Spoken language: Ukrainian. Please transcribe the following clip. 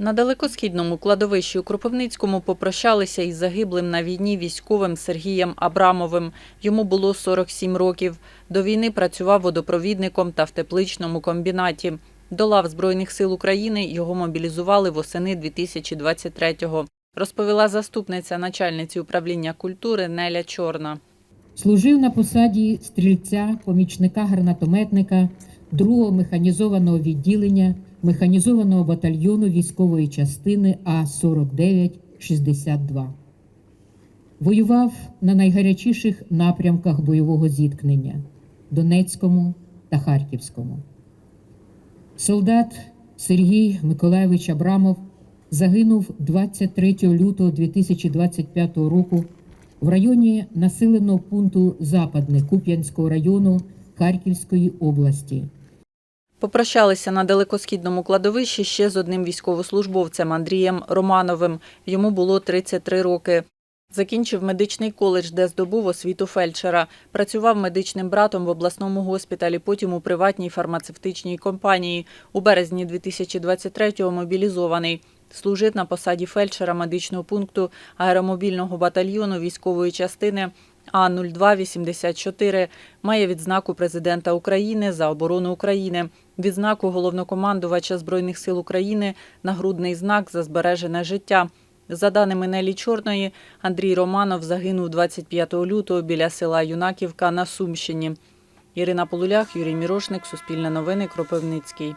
На далекосхідному кладовищі у Кропивницькому попрощалися із загиблим на війні військовим Сергієм Абрамовим. Йому було 47 років. До війни працював водопровідником та в тепличному комбінаті. До лав Збройних сил України його мобілізували восени 2023-го, розповіла заступниця начальниці управління культури Неля Чорна. Служив на посаді стрільця, помічника гранатометника 2-го механізованого відділення механізованого батальйону військової частини А-49-62. Воював на найгарячіших напрямках бойового зіткнення Донецькому та Харківському. Солдат Сергій Миколаєвич Абрамов загинув 23 лютого 2025 року в районі населеного пункту Западне Куп'янського району Харківської області. Попрощалися на далекосхідному кладовищі ще з одним військовослужбовцем Андрієм Романовим. Йому було 33 роки. Закінчив медичний коледж, де здобув освіту фельдшера. Працював медичним братом в обласному госпіталі, потім у приватній фармацевтичній компанії. У березні 2023-го мобілізований. Служив на посаді фельдшера медичного пункту аеромобільного батальйону військової частини А-0284. Має відзнаку президента України за оборону України, відзнаку головнокомандувача Збройних сил України, нагрудний знак за збережене життя. За даними Нелі Чорної, Андрій Романов загинув 25 лютого біля села Юнаківка на Сумщині. Ірина Полулях, Юрій Мірошник, Суспільне новини, Кропивницький.